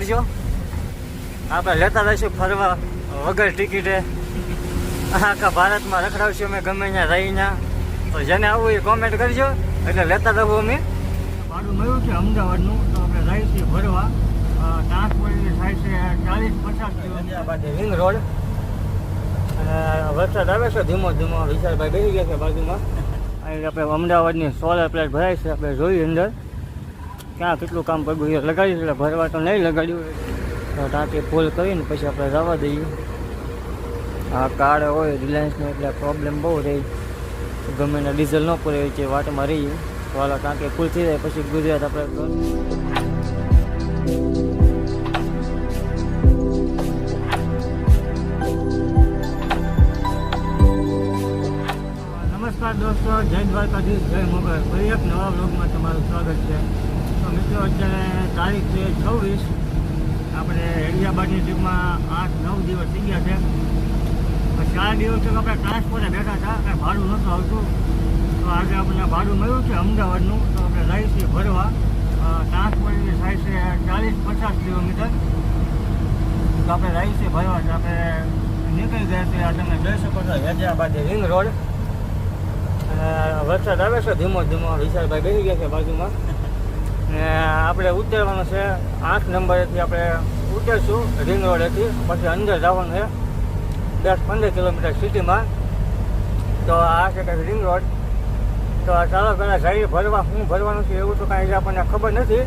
કરજો. આપણે લેતા રહીશું ફરવા વગર ટિકિટે. આખા ભારતમાં રખડાવશું અમે ગમે ત્યાં રહીને. તો જેને આવું એ કોમેન્ટ કરજો એટલે લેતા રહું અમે. ભાડું મળ્યું છે અમદાવાદનું તો આપણે રહીશું ભરવા ટ્રાન્સપોર્ટ થાય છે ચાલીસ પચાસ કિલોમીટર રિંગ રોડ અને વરસાદ આવે છે ધીમો ધીમો વિશાલભાઈ બેસી ગયા છે બાજુમાં. અહીં આપણે અમદાવાદની સોલર પ્લેટ ભરાય છે આપણે જોઈએ અંદર. ક્યાં કેટલું કામ પડ્યું એ લગાડ્યું એટલે ભરવા તો નહીં લગાડ્યું તો ટાંકી ફૂલ કરીને પછી આપણે જવા દઈએ. આ કાર્ડ હોય રિલાયન્સનો એટલે પ્રોબ્લેમ બહુ રહી. ગમે એના ડીઝલ ન પૂરે છે વાટમાં રહીએ તો હાલો ટાંકી ફૂલ થઈ જાય, પછી ગુજરાત આપણે નમસ્કાર દોસ્તો, જય દ્વારકાધીશ, જય મોગલ. ફરી એક નવા બ્લોગમાં તમારું સ્વાગત છે. મિત્રો, અત્યારે તારીખ છે છવ્વીસ. આપણે હેડિયાબાદની ટીમમાં આઠ, નવ દિવસ થઈ ગયા છે. ચાર દિવસ તો આપણે ટ્રાન્સપોર્ટે બેઠા હતા. કાંઈ ભાડું નહોતું આવતું. તો આજે આપણને ભાડું મળ્યું છે અમદાવાદનું. તો આપણે રહીશું ભરવા. ટ્રાન્સપોર્ટની થાય છે ચાલીસ, પચાસ કિલોમીટર. તો આપણે રહીશું ભરવા. તો આપણે નીકળી ગયા છીએ આ તમે જોઈ શકો છો હેડિયાબાદ રિંગ રોડ વરસાદ આવે છે, ધીમો ધીમો. વિશાલભાઈ બેસી ગયા છે બાજુમાં. ને આપણે ઉતરવાનું છે. આઠ નંબરેથી આપણે ઉતરશું રિંગ રોડેથી પછી અંદર જવાનું છે. દસ પંદર કિલોમીટર સિટીમાં. તો આ છે કંઈક રિંગ રોડ તો ચાલો પહેલાં જઈએ ભરવા શું ભરવાનું છે એવું તો કાંઈ આપણને ખબર નથી.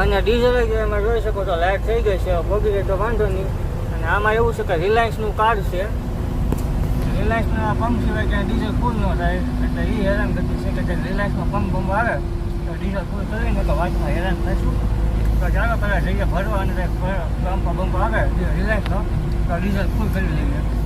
અને ડીઝલ એમાં જોઈ શકો તો લાઇટ થઈ ગઈ છે ગઈ તો વાંધો નહીં. અને આમાં એવું છે કે રિલાયન્સનું કાર્ડ છે. રિલાયન્સના પંપ સિવાય ક્યાંય ડીઝલ ફૂલ ન થાય. એટલે એ હેરાન ગતિ છે કે જે રિલાયન્સનો પંપ પંપ આવે. ડીઝલ ફૂલ કરીને તો વાતમાં હેરાન થઈશું તો ચાલો પહેલાં જઈએ ભરવા અને પંપ બમ્પ આવે રિલાયન્સનો તો ડીઝલ ફૂલ કરી લઈએ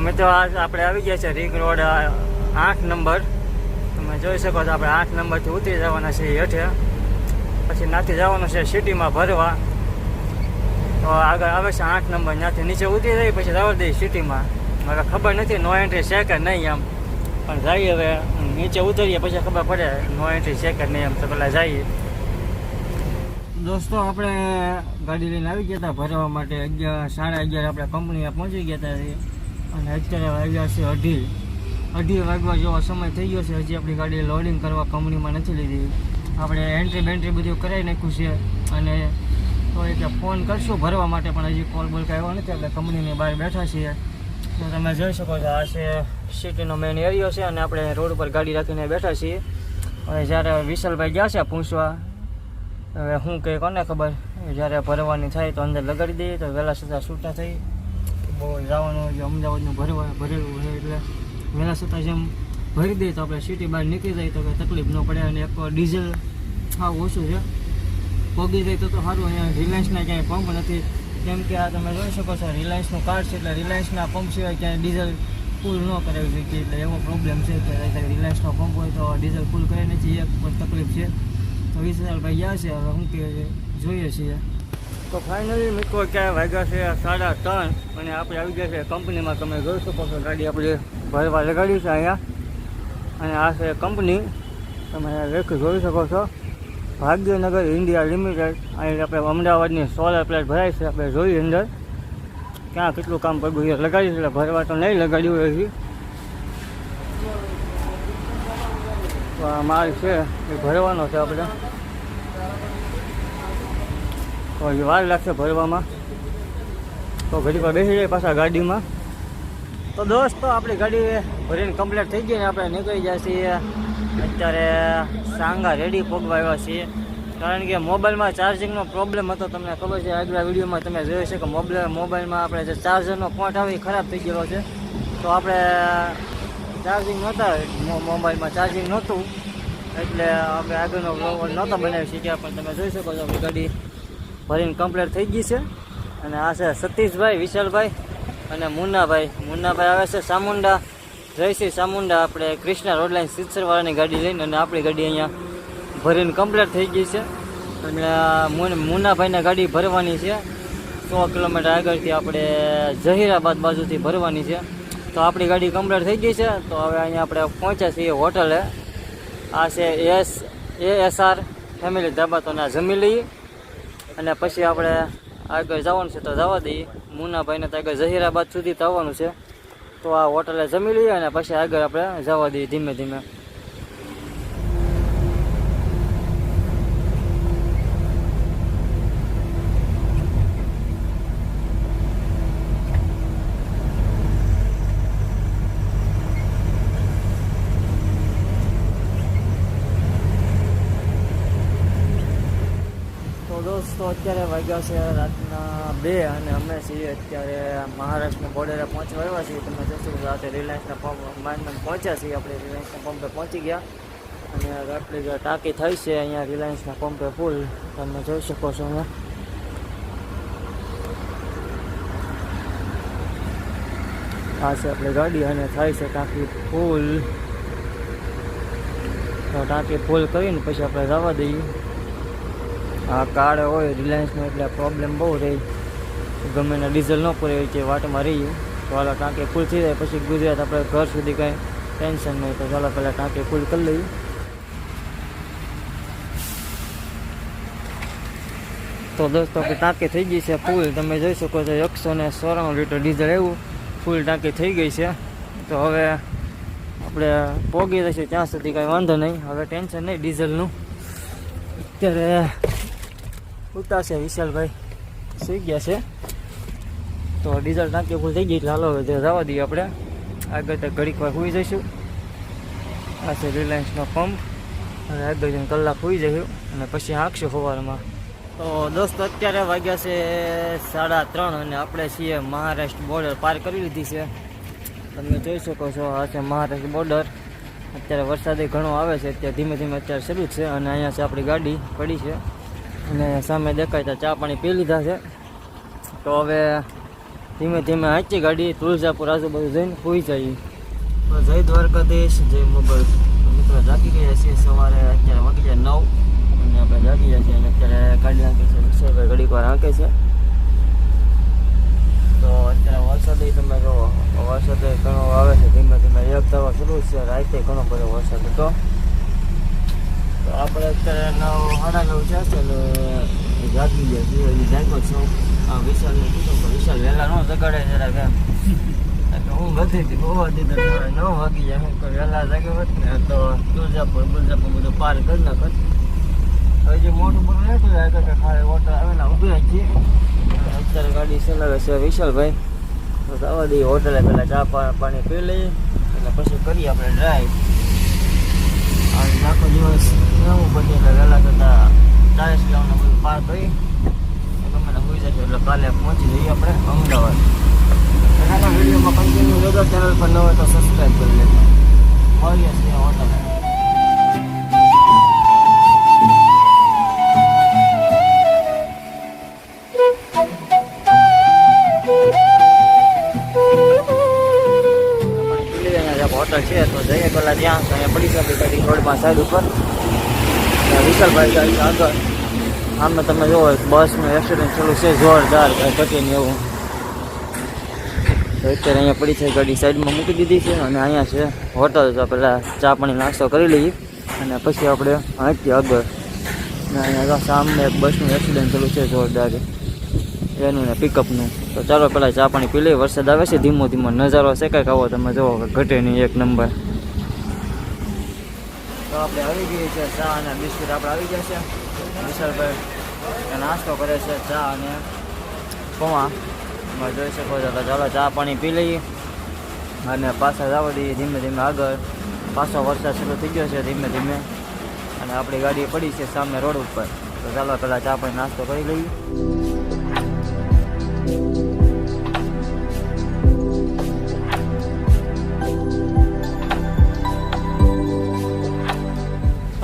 તો મિત્રો આજ આપણે આવી ગયા છે રિંગ રોડ આઠ નંબર. તમે જોઈ શકો છો આપણે આઠ નંબરથી ઉતરી જવાના છે હેઠે. પછી નાથી જવાનું છે સિટીમાં ભરવા. તો આગળ આવે છે આઠ નંબર, ત્યાંથી નીચે ઉતરી જાય, પછી જવા દઈએ સિટીમાં. હવે ખબર નથી, નો એન્ટ્રી છે કે નહીં એમ. પણ જઈએ હવે, નીચે ઉતરીએ, પછી ખબર પડે, નો એન્ટ્રી છે કે નહીં એમ. તો પેલા જઈએ. દોસ્તો, આપણે ગાડી લઈને આવી ગયા હતા ભરવા માટે. અગિયાર, સાડા અગિયાર આપણે કંપનીએ પહોંચી ગયા હતા. અને અત્યારે વાગ્યા છે અઢી. અઢી વાગવા જેવો સમય થઈ ગયો છે. હજી આપણી ગાડી લોડિંગ કરવા કંપનીમાં નથી લીધી. આપણે એન્ટ્રી બેન્ટ્રી બધું કરાવી નાખ્યું છે. અને તો એ ફોન કરશું ભરવા માટે, પણ હજી કોલ બોલ આવ્યો નથી. એટલે કંપનીની બહાર બેઠા છીએ. તો તમે જોઈ શકો છો, આ છે સિટીનો મેઇન એરિયો છે અને આપણે રોડ ઉપર ગાડી રાખીને બેઠા છીએ. અને જ્યારે વિશાલભાઈ ગયા છે પૂછવા, હવે શું કંઈ કોને ખબર? જ્યારે ભરવાની થાય તો અંદર લગાડી દઈએ. તો વહેલા સુધા છૂટા થઈ બહુ જવાનું અમદાવાદનું ભરવા ભરેલું હોય એટલે વહેલા છતાં જેમ ભરી દઈએ તો આપણે સિટી બહાર નીકળી જાય તો તકલીફ ન પડે અને એક ડીઝલ હા ઓછું છે. પગી જાય તો સારું, અહીંયા રિલાયન્સના ક્યાંય પંપ નથી. કેમ કે આ તમે જોઈ શકો છો રિલાયન્સનું કાર્ડ છે એટલે રિલાયન્સના પંપ સિવાય ક્યાંય ડીઝલ ફૂલ ન કરાવી શકીએ એટલે એવો પ્રોબ્લેમ છે કે રિલાયન્સનો પંપ હોય તો ડીઝલ ફૂલ કરે નથી એક પણ તકલીફ છે. તો વીસ હજાર ભાઈ ગયા છે, હવે શું કે જોઈએ છીએ? તો ફાઇનલી મિત્રો ક્યાં વાગ્યા છે? સાડા ત્રણ અને આપણે આવી ગયા છે કંપનીમાં. તમે જોઈ શકો છો, ગાડી આપણે ભરવા લગાડી છે અહીંયા. અને આ છે કંપની. તમે લેખ જોઈ શકો છો. Bhagyanagar India limited. અહીં આપણે અમદાવાદની સોલર પ્લેટ ભરાય છે. આપણે જોઈએ અંદર. ક્યાં કેટલું કામ પડ્યું એ લગાડ્યું એટલે ભરવા તો નહીં લગાડ્યું હોય છે તો આ માલ છે, એ ભરવાનો છે આપણે. તો વાર લાગશે ભરવામાં. તો ઘડી પર બેસી જાય પાછા ગાડીમાં. તો દોસ્તો આપણી ગાડી ભરીને કમ્પ્લીટ થઈ ગઈ ને આપણે નીકળી જાય છીએ. અત્યારે સાંગા રેડી પગવા આવ્યા છીએ. કારણ કે મોબાઈલમાં ચાર્જિંગનો પ્રોબ્લેમ હતો. તમને ખબર છે, આગલા વિડીયોમાં તમે જોયું છે કે મોબાઈલ મોબાઈલમાં આપણે જે ચાર્જરનો પોઈન્ટ આવે એ ખરાબ થઈ ગયેલો છે. તો આપણે ચાર્જિંગ નહોતા મોબાઈલમાં ચાર્જિંગ નહોતું. એટલે આપણે આગળનો નહોતો બનાવી શક્યા. પણ તમે જોઈ શકો છો આપણી ગાડી. ભરીને કમ્પ્લીટ થઈ ગઈ છે. અને આ છે સતીશભાઈ, વિશાલભાઈ અને મુન્નાભાઈ. મુન્નાભાઈ આવે છે સામુંડા જયશ્રી સામુંડા આપણે કૃષ્ણા રોડ લાઈન સિત્સરવાળાની ગાડી લઈને અને આપણી ગાડી અહીંયા ભરીને કમ્પ્લીટ થઈ ગઈ છે. અને મુન્નાભાઈને ગાડી ભરવાની છે. સો કિલોમીટર આગળથી આપણે જહીરાબાદ બાજુથી ભરવાની છે. તો આપણી ગાડી કમ્પ્લીટ થઈ ગઈ છે. તો હવે અહીંયા આપણે પહોંચ્યા છીએ હોટલે. આ છે S, A S R family dhaba તો ના જમી લઈએ અને પછી આપણે આગળ જવાનું છે તો જવા દઈએ. મુનાભાઈને તો આગળ જહીરાબાદ સુધી તો આવવાનું છે. તો આ હોટલે જમી લઈએ અને પછી આગળ આપણે જવા દઈએ ધીમે ધીમે. દોસ્તો, અત્યારે વાગ્યા છે રાતના બે અને અમે છીએ અત્યારે મહારાષ્ટ્રના બોર્ડરે પહોંચવા આવ્યા છીએ. તમે જોશો રાતે રિલાયન્સના પંપ માંડમાં પહોંચ્યા છીએ. આપણે રિલાયન્સના પંપે પહોંચી ગયા અને જે ટાંકી થઈ છે અહીંયા રિલાયન્સના પંપે ફૂલ તમે જોઈ શકો છો અહીંયા. આ છે આપણી ગાડી અને થાય છે ટાંકી ફૂલ તો ટાંકી ફૂલ કરીને પછી આપણે જવા દઈએ. આ કાર્ડ હોય રિલાયન્સનો એટલે પ્રોબ્લેમ બહુ રહે. ગમે એના ડીઝલ ન પૂરે છે વાટમાં રહીએ, તો હાલો ટાંકી ફૂલ થઈ જાય. પછી ગુજરાત આપણે ઘર સુધી કાંઈ ટેન્શન નહીં. તો ચાલો પહેલાં ટાંકી ફૂલ કરી લઈએ. તો દોસ્તો, આપણી ટાંકી થઈ ગઈ છે ફૂલ તમે જોઈ શકો છો એકસો ને સોરાણું લીટર ડીઝલ એવું ફૂલ ટાંકી થઈ ગઈ છે. તો હવે આપણે પોગી જશે ત્યાં સુધી કાંઈ વાંધો નહીં. હવે ટેન્શન નહીં ડીઝલનું અત્યારે ઉતારશે વિશાલભાઈ. સુઈ ગયા છે. તો ડીઝલ ટાંકી ફૂલ થઈ ગઈ એટલે હાલો જવા દઈએ આપણે. આગળ તો ઘડીક વાર સુઈ જઈશું. આ છે રિલાયન્સનો પંપ. અને આગળ જઈને કલાક સુઈ જઈશું અને પછી આંકશું સવારમાં. તો દોસ્તો અત્યારે વાગ્યા છે સાડા ત્રણ અને આપણે છીએ મહારાષ્ટ્ર બોર્ડર પાર કરી લીધી છે. તમે જોઈ શકો છો, આ છે મહારાષ્ટ્ર બોર્ડર અત્યારે વરસાદ ઘણો આવે છે, અત્યારે ધીમે ધીમે અત્યારે શરૂ છે અને અહીંયા છે આપણી ગાડી પડી છે. અને સામે દેખાય તો ચા પાણી પી લીધા છે. તો હવે ધીમે ધીમે હાચી ગાડી તુલજાપુર આજુબાજુ જઈને પૂરી જઈએ જય દ્વારકાધીશ, જય મોગલ. મિત્રો જાગી ગયા છીએ સવારે, અત્યારે વાગી જાય નવ. અને આપણે જાગી ગયા છીએ અને અત્યારે ગાડી આંકે છે વિષયભાઈ ઘડીક વાર આંકે છે. તો અત્યારે વરસાદ તમે જો વરસાદ ઘણો આવે છે, ધીમે ધીમે એક દવા શરૂ છે, રાતે ઘણો બધો વરસાદ હતો. તો આપણે અત્યારે નવ, સાડા નવ છે ચાલો જાગી ગયા છીએ. હજી જાગ્યો છું. આ વિશાલને કીધું કે વિશાલ વહેલા ન જગાડે જરાક એમ. હું નથી હતી બહુ હતી તો નવ વાગી જાય હું કોઈ વહેલા જાગ્યો હોત ને, તો તુલજાપુર બુલજાપુર બધું પાર કરી નાખત. હજી મોટું બધું રહેતું જાય કે ખાલી વોટર આવેલા ઊભી છીએ. અત્યારે ગાડી ચલાવે છે વિશાલભાઈ. તો આવા દઈએ હોટલે, પહેલાં ચા પાણી પી લઈએ. અને પછી કરીએ આપણે ડ્રાઈવ આજ આખો દિવસ એવું પછી એટલે વહેલા થતાં ચાલીસ કિલોમીટર બધું પાર કરી ગમે હોઈ જશે એટલે કાલે પહોંચી જઈએ આપણે અમદાવાદ. એના વિડીયોમાં કન્ટિન્યુ રહેજો ચેનલ પર ન હોય તો સબસ્ક્રાઈબ કરી લેજો. મળીએ છીએ હોટલે. હોટલ છે, તો જઈએ પેલા ત્યાં પડી શકે ગાડી રોડમાં સાઈડ ઉપર. વિશાલભાઈ ગાડી આગળ. આમે તમે જોવો, બસનું એક્સિડન્ટ થયેલું છે, જોરદાર ઘટીને એવું. અત્યારે અહીંયા પડી છે, ગાડી સાઈડમાં મૂકી દીધી છે અને અહીંયા છે, હોટલ તો પહેલાં ચા પાણી નાસ્તો કરી લઈએ. અને પછી આપણે અહીંથી આગળ. અને અહીંયા સામે એક બસનું એક્સિડન્ટ થયેલું છે, જોરદાર. એનું ને પિકઅપનું તો ચાલો પહેલાં ચા પાણી પી લઈએ, વરસાદ આવે છે, ધીમો ધીમો નજારો છે, કંઈક આવો તમે જુઓ ઘટે નહીં એક નંબર આપણે આવી ગઈએ છે, ચા અને બિસ્કિટ આપણે આવી ગયા છે. વિશાલભાઈ નાસ્તો કરે છે, ચા અને પૌવા તમે જોઈ શકો છો તો ચાલો ચા પાણી પી લઈએ. અને પાછા જવા દઈએ ધીમે ધીમે આગળ. પાછો વરસાદ શરૂ થઈ ગયો છે ધીમે ધીમે. અને આપણી ગાડી પડી છે સામે રોડ ઉપર. તો ચાલો પહેલાં ચા પાણી નાસ્તો કરી લઈએ.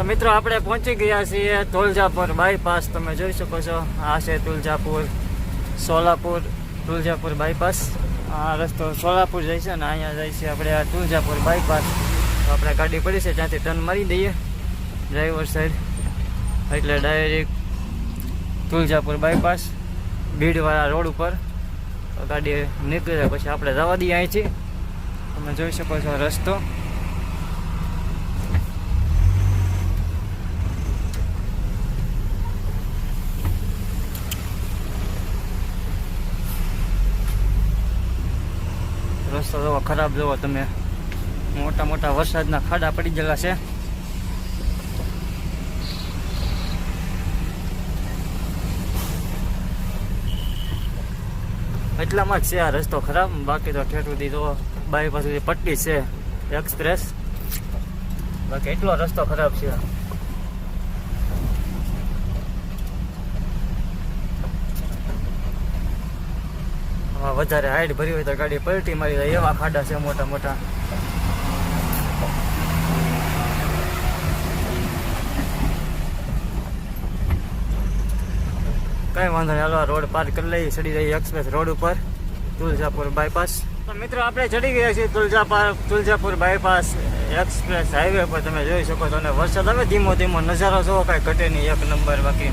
મિત્રો, આપણે પહોંચી ગયા છીએ તુલજાપુર બાયપાસ તમે જોઈ શકો છો, આ છે તુલજાપુર, સોલાપુર, તુલજાપુર બાયપાસ આ રસ્તો સોલાપુર જાય છે અને અહીંયા જાય છે આપણે આ તુલજાપુર બાયપાસ આપણે ગાડી પડી છે, ત્યાંથી ટર્ન મારી દઈએ ડ્રાઈવર સાઈડ એટલે ડાયરેક્ટ તુલજાપુર બાયપાસ ભીડવાળા રોડ ઉપર. ગાડી નીકળી પછી આપણે જવા દઈએ અહીંથી. તમે જોઈ શકો છો રસ્તો. રસ્તો જોવો ખરાબ જોવો તમે. મોટા મોટા વરસાદના ખાડા પડી ગયેલા છે. એટલામાં જ છે આ રસ્તો ખરાબ. બાકી તો ઠેઠ સુધી તો બાઈ પાસેથી પટ્ટી છે. એક્સપ્રેસ બાકી એટલો રસ્તો ખરાબ છે. વધારે હાઈટ ભરી હોય તો ગાડી પલટી મારી જાય એવા ખાડા છે મોટા મોટા. કઈ વાંધો નહીં, હાલો રોડ પાર કરી લઈએ. ચડી જઈએ એક્સપ્રેસ રોડ ઉપર. તુલજાપુર બાયપાસ મિત્રો, આપણે ચડી ગયા છીએ Tuljapur Tuljapur bypass express highway પર. તમે જોઈ શકો છો અને વરસાદ હવે ધીમો ધીમો. નજારો જોવો કાંઈ ઘટે નહીં એક નંબર બાકી.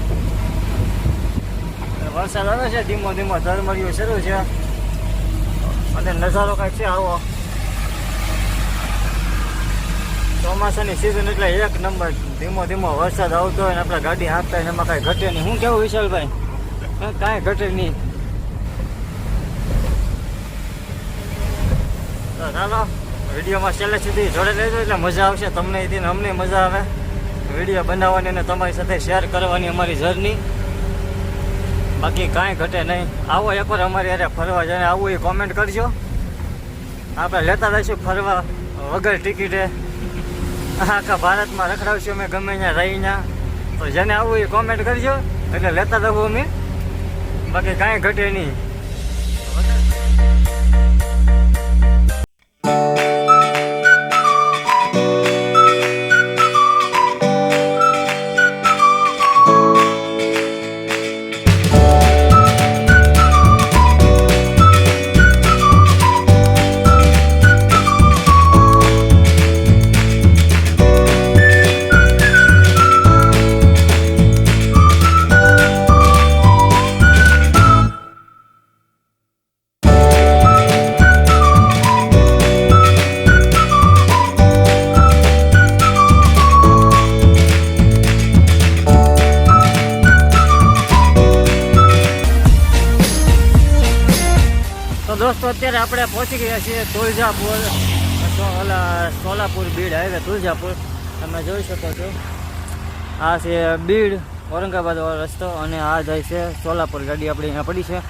વરસાદ આવે છે ધીમો ધીમો. ઝરમરિયું શરૂ છે. અને નજારો કાંઈક છે આવો. ચોમાસાની સિઝન એટલે એક નંબર ધીમો ધીમો વરસાદ આવતો હોય ને આપણે ગાડી હાંકતા એમાં કાંઈ ઘટે નહીં. હું કેવું વિશાલભાઈ? કાંઈ ઘટે નહીં. તો ચાલો, વિડીયોમાં છેલ્લે સુધી જોડે લેજો એટલે મજા આવશે. તમને અમને મજા આવે. વીડિયો બનાવવાની અને તમારી સાથે શેર કરવાની અમારી જર્ની. બાકી કાંઈ ઘટે નહીં. આવો એકવાર અમારી યારે ફરવા જાય આવું એ કોમેન્ટ કરજો. આપણે લેતા રહીશું ફરવા વગર ટિકિટે. આખા ભારતમાં રખડાવશું અમે ગમે ત્યાં રહીને. તો જેને આવું એ કોમેન્ટ કરજો. એટલે લેતા રહું અમે. બાકી કાંઈ ઘટે નહીં. અત્યારે આપણે પહોંચી ગયા છીએ તુલજાપુર ઓલા સોલાપુર બીડ હાઈવે, તુલજાપુર. તમે જોઈ શકો છો. આ છે બીડ, ઔરંગાબાદ રસ્તો, અને આ જાય છે સોલાપુર. ગાડી આપણી અહીંયા પડી છે.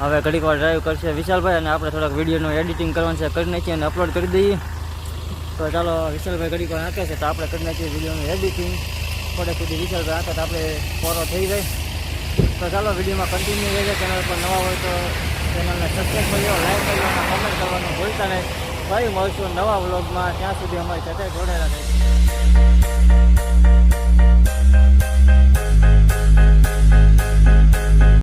હવે ઘડીક વાર ડ્રાઈવ કરશે વિશાલભાઈ, અને આપણે થોડાક વિડીયોનું એડિટિંગ કરવાનું છે. કરી નાખીએ અને અપલોડ કરી દઈએ. તો ચાલો, વિશાલભાઈ ઘડીક વાર છે, તો આપણે કરી નાખીએ વિડીયોનું એડિટિંગ થોડે સુધી વિશાલભાઈ નાખે તો આપણે ફોરો થઈ જાય. તો ચાલો, વિડીયોમાં કન્ટિન્યુ રહેજો ચેનલ પર નવા હોય તો ચેનલને સબસ્ક્રાઈબ કરજો લાઈક કરજો અને કમેન્ટ કરવાનું ભૂલતા નહીં. ફરી મળશું નવા વ્લોગમાં ત્યાં સુધી અમારી સાથે જોડેલા રહેજો.